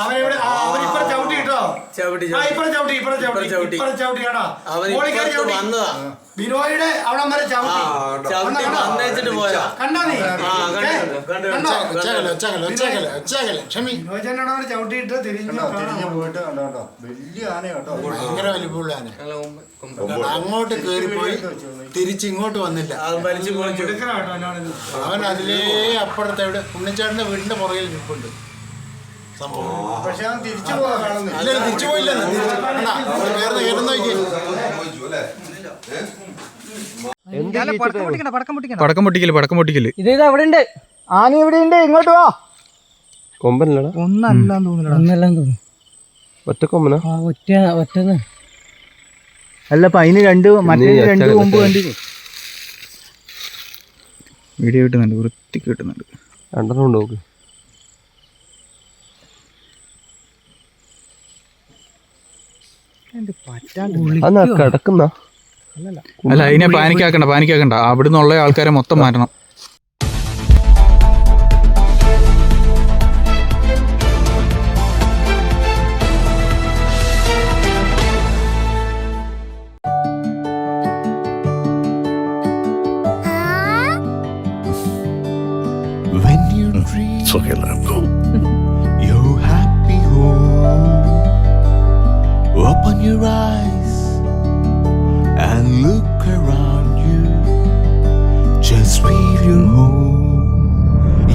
അവനെവിടെ അവൻ ഇപ്പറ ചവിട്ടി കേട്ടോ. ചവിട്ടി, ഇപ്പറ ചവിട്ടി ഇപ്പറ ഇപ്പറ ചവിട്ടി ചവിട്ടി. ഇപ്പറ ചവിട്ടി കേട്ടോ. അവൻ മോളിൽ കയറി ഇപ്പുറത്ത് വന്നതാ. ബിനോയുടെ അവിടം വരെ ചവിട്ടി. ചവിട്ടി കണ്ടോ? വന്നേച്ചിട്ട് നീ? ചവിട്ടിയിട്ട് തിരിഞ്ഞ്. പോയിട്ട് കണ്ടോ കണ്ടോ? വലിയ ആന കേട്ടോ. ഭയങ്കര വലിപ്പമുള്ള ആന. ഞങ്ങളെ മുമ്പ് കൊമ്പ്. അങ്ങോട്ട് കയറിപ്പോയി പോയി ഇങ്ങോട്ട് വന്നില്ല. അവൻ അതിലേ അപ്പുറത്തെ ഉണ്ണിച്ചേട്ടന്റെ ഉണ്ണിച്ചാടിന്റെ വീടിന്റെ പുറകിൽ നിൽപ്പുണ്ട്. സംഭവം. പക്ഷെ അവൻ തിരിച്ചു പോകാൻ കാണുന്നില്ല. ഇല്ല തിരിച്ചു പോയില്ല. പടക്കം പൊട്ടിക്കൽ പടക്കം പൊട്ടിക്കൽ. ഇത് ഇത് അവിടെ ഉണ്ട് ആന ഇവിടെ ഉണ്ട് ഇങ്ങോട്ട് വാ. കൊമ്പനല്ലടാ. ഒന്നല്ലാന്ന് തോന്നുന്നു ഒന്നല്ലാന്ന് തോന്നുന്നു. ഒറ്റ കൊമ്പന? ആ ഒറ്റ ഒറ്റ അല്ല അപ്പൊ അതിന് രണ്ട് മറ്റേ രണ്ട് കൊമ്പ് ഒറ്റ. വീഡിയോ കിട്ടുന്നുണ്ട് വൃത്തിക്ക് കിട്ടുന്നുണ്ട്. രണ്ടെണ്ണം ഉണ്ട് നോക്ക് അന്നാ കിടക്കുന്ന? അല്ല അതിനെ പാനിക്കാക്കണ്ട പാനിക്കാക്കണ്ട. അവിടുന്ന് ഉള്ള ആൾക്കാരെ മൊത്തം മാറ്റണം. When you dream,